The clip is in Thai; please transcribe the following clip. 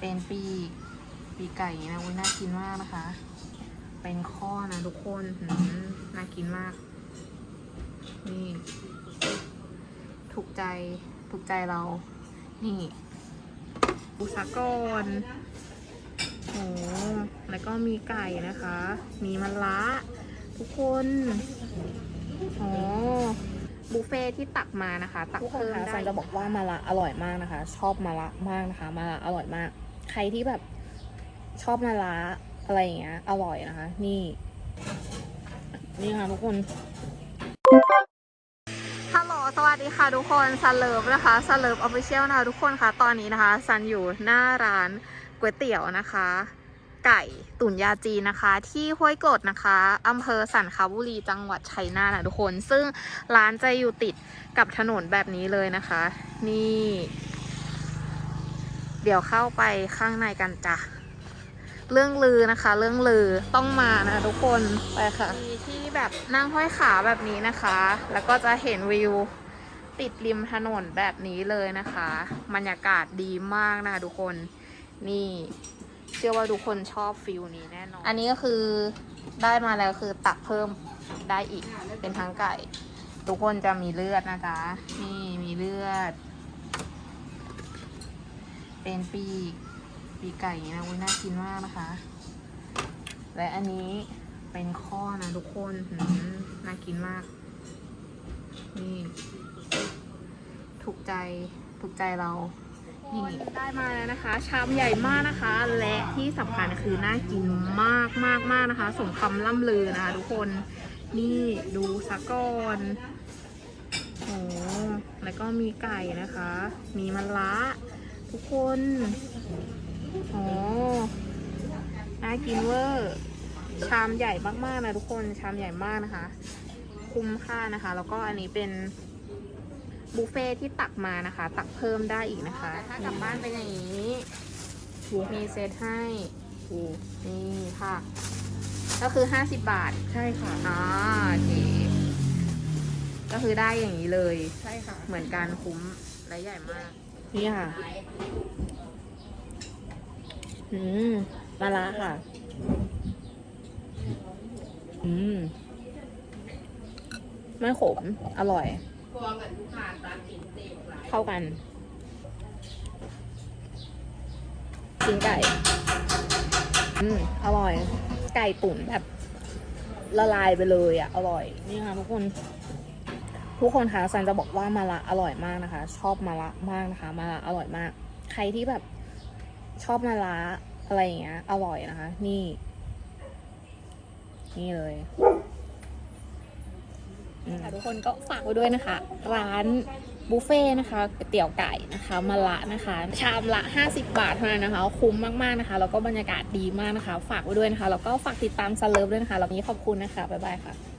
เป็นปีปีไก่นะอุ้ยน่ากินมากนะคะ เป็นข้อนะทุกคนหืน่ากินมาก นี่ ถูกใจ ถูกใจเรา นี่บุษากรโอ้แล้วก็มีไก่นะคะ มีมะระทุกคนโอ้บุฟเฟ่ที่ตักมานะคะ ตักเพิ่มได้ซันจะบอกว่ามาละอร่อยมากนะคะ ชอบมาละมากนะคะ มาละอร่อยมาก ใครที่แบบชอบมาละอะไรอย่างเงี้ย อร่อยนะคะ นี่ นี่ค่ะทุกคน ฮัลโหล สวัสดีค่ะทุกคนซันเลิฟนะคะซันเลิฟออฟฟิเชียลนะคะทุกคนคะตอนนี้นะคะ ซันอยู่หน้าร้านก๋วยเตี๋ยวนะคะ ไก่ตุ๋นยาจีนนะคะ ที่ห้วยกดนะคะอำเภอสันคาบุรีจังหวัดชัยนาทนะทุกคน ซึ่งร้านจะอยู่ติดกับถนนแบบนี้เลยนะคะ นี่ เดี๋ยวเข้าไปข้างในกันจ้ะ เรื่องลือนะคะ เรื่องลือต้องมานะทุกคนไปค่ะมีที่แบบนั่งห้อยขาแบบนี้นะคะ แล้วก็จะเห็นวิวติดริมถนนแบบนี้เลยนะคะบรรยากาศดีมากนะคะทุกคนนี่เชื่อว่าทุกคนชอบฟิลนี้แน่นอน อันนี้ก็คือได้มาแล้วคือตักเพิ่มได้อีกเป็นทั้งไก่ ทุกคนจะมีเลือดนะจ๊ะนี่มีเลือด เป็นปีปีไก่นะอุ้ยน่ากินมากนะคะ และอันนี้เป็นข้อนะทุกคนหืน่ากินมาก นี่ ถูกใจ ถูกใจเรานี่ได้มาแล้วนะคะ ชามใหญ่มากนะคะ และที่สำคัญคือน่ากินมากมากมากนะคะ สมคำล่ำลือนะคะทุกคน นี่ดูสะก่อนโอ้แล้วก็มีไก่นะคะ มีมะระ ทุกคนโอ้น่ากินเวอร์ ชามใหญ่มากๆนะทุกคน ชามใหญ่มากนะคะ คุ้มค่านะคะ แล้วก็อันนี้เป็นบุฟเฟ่ที่ตักมานะคะ ตักเพิ่มได้อีกนะคะ ถ้ากลับบ้านเป็นอย่างนี้มีเซตให้นี่ค่ะ ก็คือ50บาท ใช่ค่ะอ๋อโอเคก็คือได้อย่างนี้เลย ใช่ค่ะ เหมือนกันคุ้มและใหญ่มาก นี่ค่ะ อืมมาละค่ะ อืม ไม่ขม อร่อย เข้ากันกินไก่ อืม อร่อย ไก่ตุ๋นแบบ ละลายไปเลยอะ อร่อย นี่ค่ะทุกคน ทุกคนคะซันจะบอกว่ามาละอร่อยมากนะคะ ชอบมาละมากนะคะมาละอร่อยมาก ใครที่แบบชอบมาละอะไรอย่างเงี้ย อร่อยนะคะ นี่ นี่เลยอืมทุกคนก็ฝากไว้ด้วยนะคะ ร้านบุฟเฟ่นะคะก๋วยเตี๋ยวไก่นะคะมาละนะคะ ชามละ 50 บาทเท่านั้นนะคะ คุ้มมากๆนะคะ แล้วก็บรรยากาศดีมากนะคะ ฝากไว้ด้วยนะคะ แล้วก็ฝากติดตามซันเลิฟด้วยนะคะแล้วนี้ขอบคุณนะคะ บ๊ายบายค่ะ